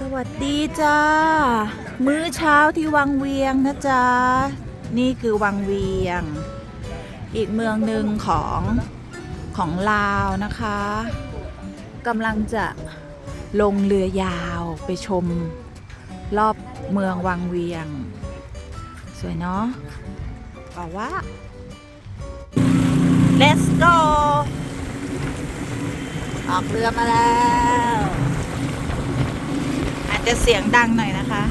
สวัสดีจ้า มื้อเช้าที่วังเวียงนะจ๊ะ นี่คือวังเวียง อีกเมืองหนึ่งของของลาวนะคะกำลังจะลงเรือยาวไปชมรอบเมืองวังเวียง สวยเนาะบอกว่า let's go ออกเรือมาแล้ว จะเสียงดังหน่อยนะคะ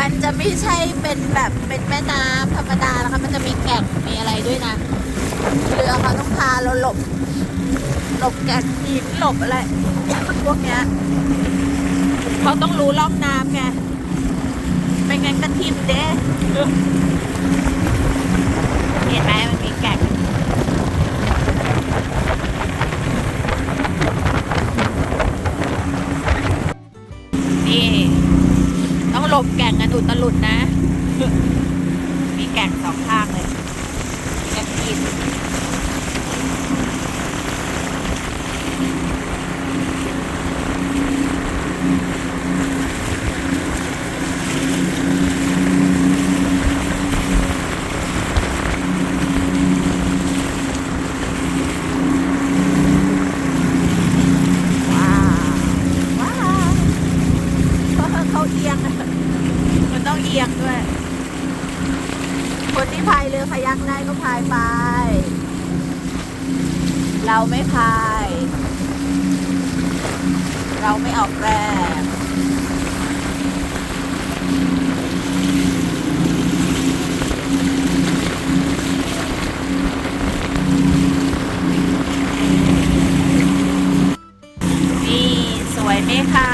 มันจะไม่ใช่เป็นแบบเป็นแม่น้ำธรรมดานะคะ มันจะมีแก่งมีอะไรด้วยนะ เรือเขาต้องพาเราหลบ หลบแก่งหินหลบอะไรพวกเนี้ยเขาต้องรู้ล่องน้ำไงไม่งั้นก็ทิ่มเด้เห็นไหมมันมีแก่ง บแก่งกันอุตลุดนะ มีแก่งสองข้างเลยแก่งกินว้าวว้าวเพราะเขาเอียงอะมันต้องเอียงด้วย คนที่พายเรือพายักได้ก็พายไป เราไม่พาย เราไม่ออกแรงนี่สวยไหมคะ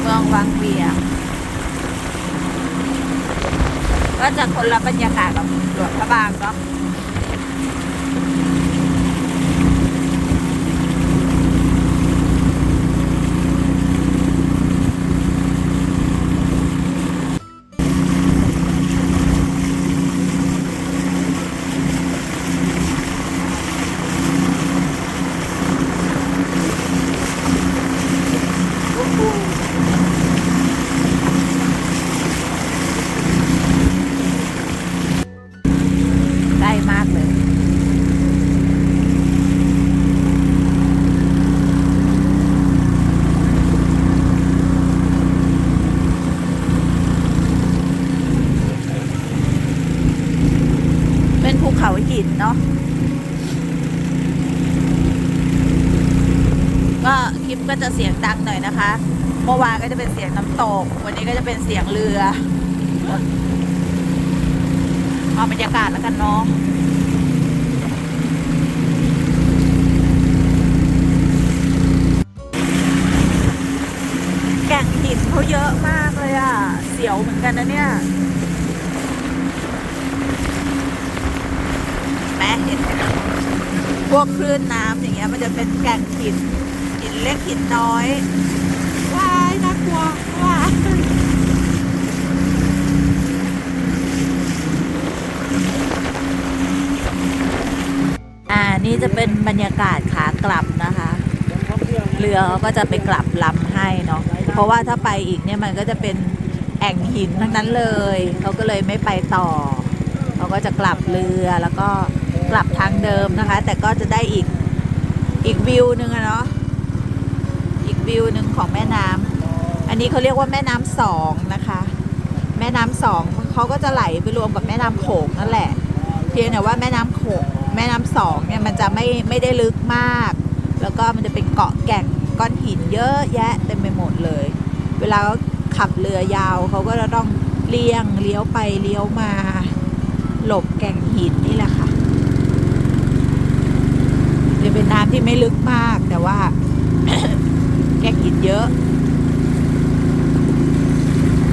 เมืองวังเวียงก็จะคนละบรรยากาศกับหลวงพระบางเนาะใกล้มากเลย เป็น ดินเนาะก็คลิปก็จะเสียงดังหน่อยนะคะ เมื่อวานก็จะเป็นเสียงน้ำตก วันนี้ก็จะเป็นเสียงเรือ เอาบรรยากาศแล้วกันเนาะแก่งหินเขาเยอะมากเลยอะเสียวเหมือนกันนะเนี่ย แม่เห็นไหมพวกคลื่นน้ำอย่างเงี้ยมันจะเป็นแก่งหินหินเล็กหินน้อยว้ายน่ากลัวว้ายอ่านี่จะเป็นบรรยากาศขากลับนะคะ เรือเขาก็จะไปกลับลำให้เนาะเพราะว่าถ้าไปอีกเนี่ยมันก็จะเป็นแอ่งหินทั้งนั้นเลย เขาก็เลยไม่ไปต่อ เขาก็จะกลับเรือแล้วก็ กลับทางเดิมนะคะ แต่ก็จะได้อีกอีกวิวหนึ่งอะเนาะอีกวิวหนึ่งของแม่น้ำอันนี้เขาเรียกว่าแม่น้ำสองนะคะ แม่น้ำสองเขาก็จะไหลไปรวมกับแม่น้ำโขงนั่นแหละ เพียงแต่ว่าแม่น้ำโขงแม่น้ำสองเนี่ยมันจะไม่ไม่ได้ลึกมาก แล้วก็มันจะเป็นเกาะแก่งก้อนหินเยอะแยะเต็มไปหมดเลย เวลาเขาขับเรือยาวเขาก็จะต้องเลี่ยงเลี้ยวไปเลี้ยวมา หลบแก่งหินนี่แหละค่ะจะเป็นน้ำ ที่ไม่ลึกมาก แต่ว่า แก่งหินเยอะ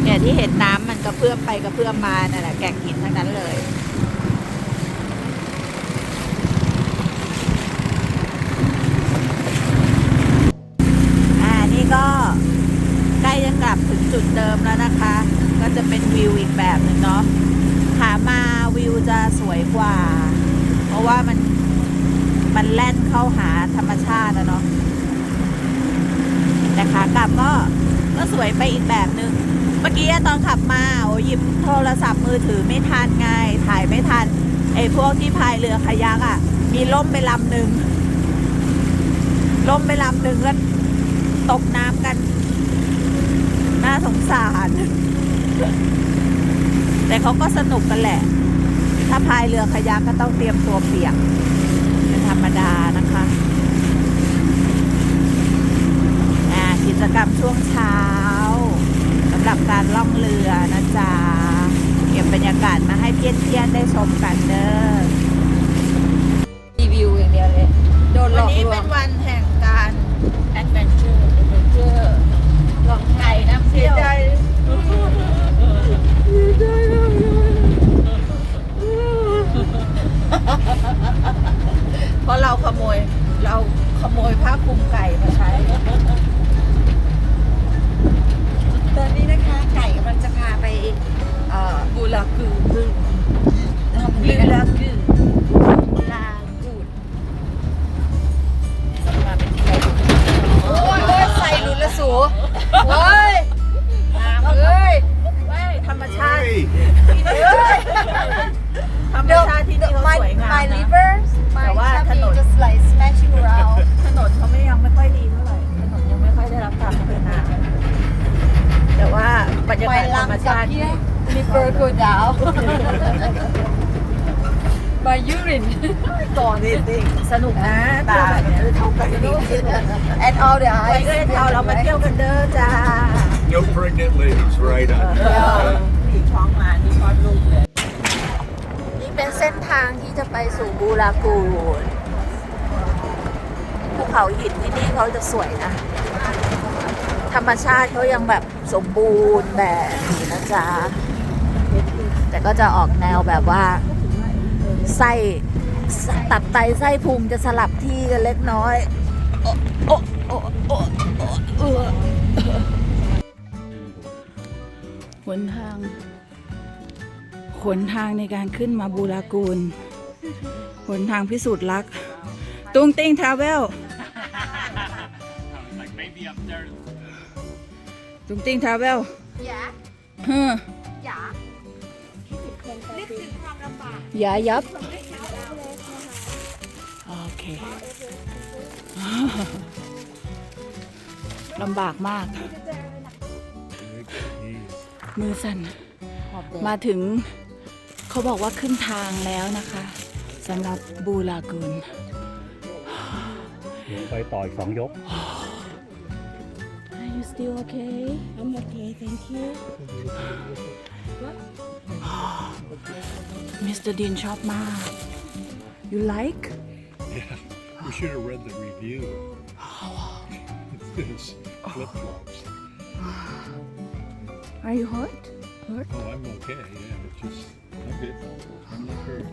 เนี่ยที่เห็นน้ำมันกระเพื่อมไปกระเพื่อมมานั่นแหละแก่งหินทั้งนั้นเลยอ่านี่ก็ใกล้จะกลับถึงจุดเดิมแล้วนะคะ ก็จะเป็นวิวอีกแบบหนึ่งเนาะขามาวิวจะสวยกว่า เพราะว่ามันแล่นเข้าหาธรรมชาตินะเนาะแต่ขา ก็ก็สวยไปอีกแบบหนึ่งเมื่อกี้ตอนขับมาโอ้หยิบโทรศัพท์มือถือไม่ทันไงถ่ายไม่ทันไอ้พวกที่พายเรือคายักอะ่ะ มีล่มไปลำหนึ่งล่มไปลำหนึ่งแล้วตกน้ำกัน น่าสงสาร แต่เขาก็สนุกกันแหละ ถ้าพายเรือคายักก็ต้องเตรียมตัวเปียกเป็นธรรมดานะคะอ่ากิ จกรรมช่วงเช้าสำหรับการล่องเรือนะจ๊ะ เก็บบรรยากาศมาให้เพี้ยนๆได้ชมกันเด้อรีวิวอย่างเดียวเลย โดนหลวันอกนี้วเป็นวันแห่ง go down my urine ก่อนจริงๆสนุกนะตาเนี่ยเท่ากันดี and all the ไว้ eyes ก็ได้เท่าเรามาเที่ยวกันเด้อจ้า No pregnant ladies, right on. ผีท้องมานี่คลอดลูกเลย นี่เป็นเส้นทางที่จะไปสู่บูรากูดภูเขาหินที่นี่เขาจะสวยนะ ธรรมชาติเขายังแบบสมบูรณ์แบบนี้นะจ๊ะ แต่ก็จะออกแนวแบบว่าไส้ตับไตไส้พุงจะสลับที่กันเล็กน้อยโอ้โอ้โอ้โอ้โอ้เออหนทางหนทางในการขึ้นมาบูรากูลหนทางพิสูจน์รัก ตุงติงทราเวลตุงติงทราเวลอย่าเฮ้ออย่า นึกถึงความลำบากอย่ายับ โอเค ลำบากมาก มือสั่น มาถึงเขาบอกว่าขึ้นทางแล้วนะคะสำหรับบูลากูนเดี๋ยวไปต่ออีกสองยก Are you still okay? I'm okay thank you Mr. Dean ชอบมาก You like? Yeah, we should have read the review. It's flip flops. Are you hurt? Hurt? Oh, I'm okay. Yeah, it's just I'm good. I'm not hurt.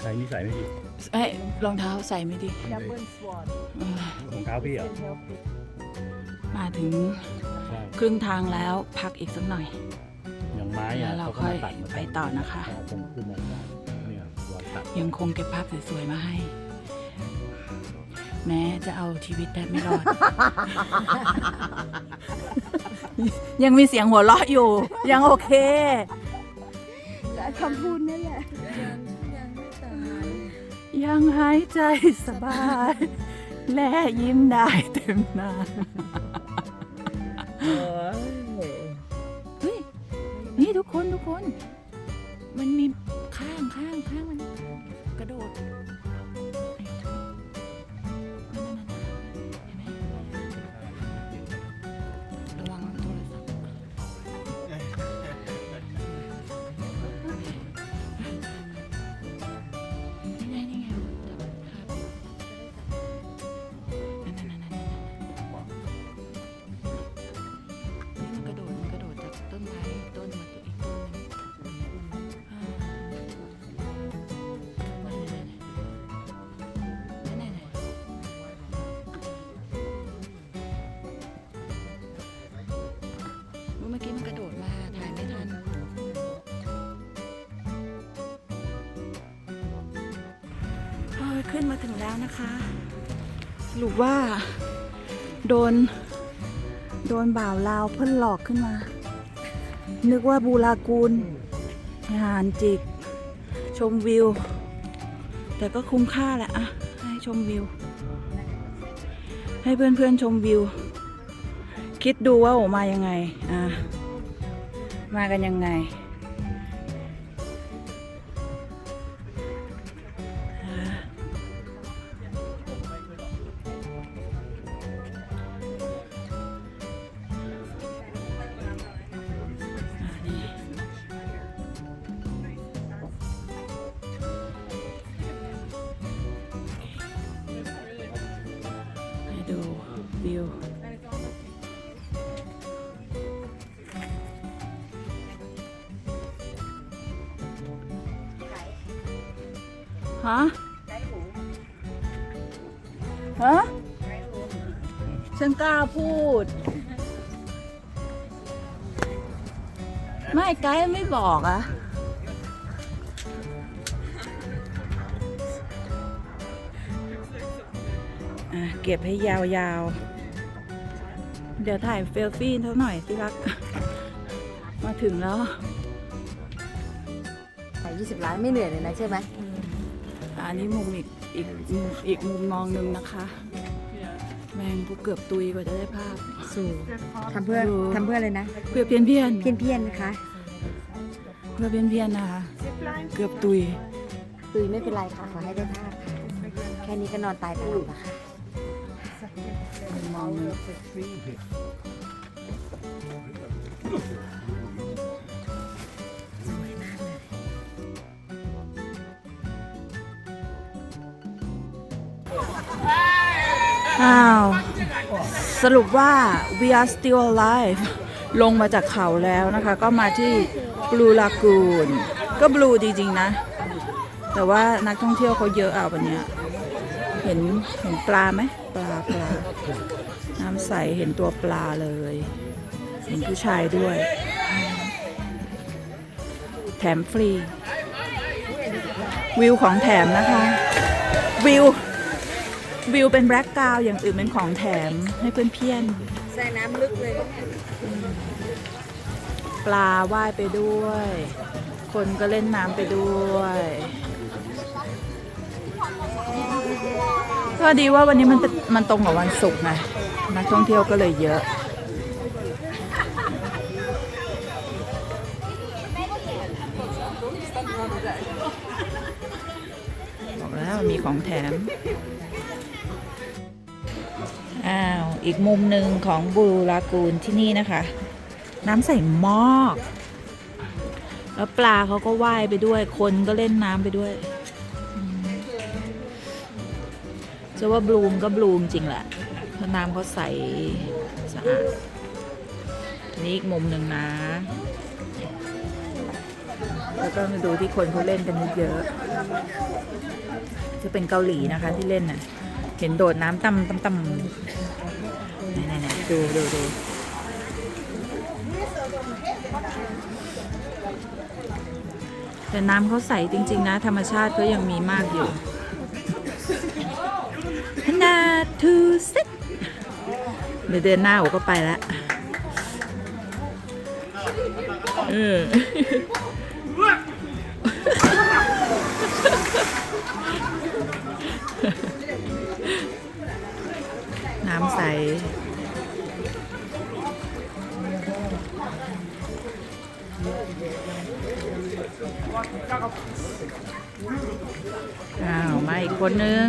ใครนิสัยไม่ดีเอ้ยรองเท้าใส่ไม่ดี double sword รองเท้าพี่เหรอะมาถึงใช่ ครึ่งทางแล้วพักอีกสักหน่อยยังอย่างไม้แล้อะวเราเขาก็ค่อยมาตัดมาไปต่อนะคะคงขึ้นมาได้เนี่ยรอยตัดยังคงเก็บภาพสวยๆมาให้ แม้จะเอาชีวิตแทบไม่รอด ยังมีเสียงหัวเราะอยู่ ยังโอเค คำพูดนั่นแหละยังหายใจสบาย และยิ้มได้เต็มหน้า เฮ้ย นี่ทุกคนทุกคน มันมีข้างข้างข้างมันกระโดด ขึ้นมาถึงแล้วนะคะสรุปว่า โดน โดนบ่าวลาวเพิ่นหลอกขึ้นมา นึกว่าบูรากูลอาหารจิก ชมวิว แต่ก็คุ้มค่าแหละอะให้ชมวิว ให้เพื่อนๆชมวิว คิดดูว่าโอมายังไง อะ มากันยังไง ฮะฮะฉันกล้าพูด ไม่ไกด์ไม่บอกอะอะเก็บให้ยาวๆ เดี๋ยวถ่ายเฟลฟี่เท่าหน่อยที่รัก มาถึงแล้วยี่สิบล้านไม่เหนื่อยเลยนะใช่ไหม อันนี้มุมอีกอีกมุมอีกมุมมองหนึ่งนะคะ แมงกูเกือบตุยกว่าจะได้ภาพสู่ทำเพื่อสู่ทำเพื่ออะไรนะ เพื่อเพียนเพียนเพี้ยนเพี้ยนๆนะคะ เพื่อเพียนเพียนนะคะ เกือบตุย ตุยไม่เป็นไรค่ะ ขอให้ได้ภาพค่ะ แค่นี้ก็นอนตายตลอดละค่ะมุมมองหนึ่ง อ้าว สรุปว่า we are still alive ลงมาจากเขาแล้วนะคะ ก็มาที่ Blue Lagoon ก็ blue จริง ๆ นะ แต่ว่านักท่องเที่ยวเขาเยอะอะวันนี้เห็นเห็นปลาไหมปลาปลา น้ำใสเห็นตัวปลาเลย เห็นผู้ชายด้วย แถมฟรี วิวของแถมนะคะ วิว วิวเป็นแบล็กกราวอย่างอื่นเป็นของแถมให้เพื่อนเพี้ยนใส่น้ำลึกเลย ปลาว่ายไปด้วย คนก็เล่นน้ำไปด้วยก็ดีว่าวันนี้มันเป็นมันตรงกับวันศุกร์ไงนักท่องเที่ยวก็เลยเยอะบอกแล้วมีของแถม อ้าวอีกมุมหนึ่งของบูลากูนที่นี่นะคะ น้ำใส่มากแล้วปลาเขาก็ว่ายไปด้วย คนก็เล่นน้ำไปด้วยจะว่าบลูมก็บลูมจริงแหละเพราะน้ำเขาใสสะอาดนี่อีกมุมหนึ่งนะ แล้วก็มาดูที่คนเขาเล่นกันเยอะ จะเป็นเกาหลีนะคะที่เล่นน่ะ เห็นโดดน้ำต่ำต่ำต่ำไหนๆๆดูดูดูแต่น้ำเขาใสจริง ๆ นะ ธรรมชาติเขายังมีมากอยู่นาทูเซ็ตเดี๋ยวเดือนหน้าโอก็ไปแล้วเออ อ้าวมาอีกคนนึง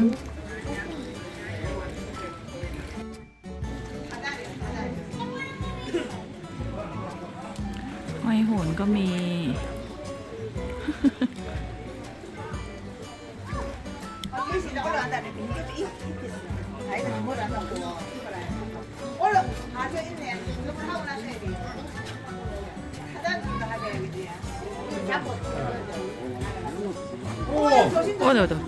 เดี๋ยวเดี๋ยว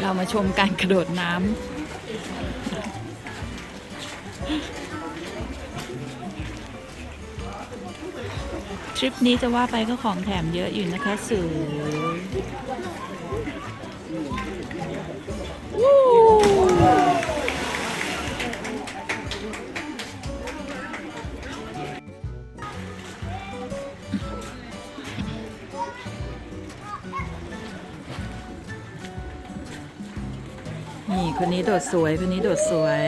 เรามาชมการกระโดดน้ำทริปนี้จะว่าไปก็ของแถมเยอะอยู่นะคะสื่อ นี่คนนี้โดดสวย คนนี้โดดสวย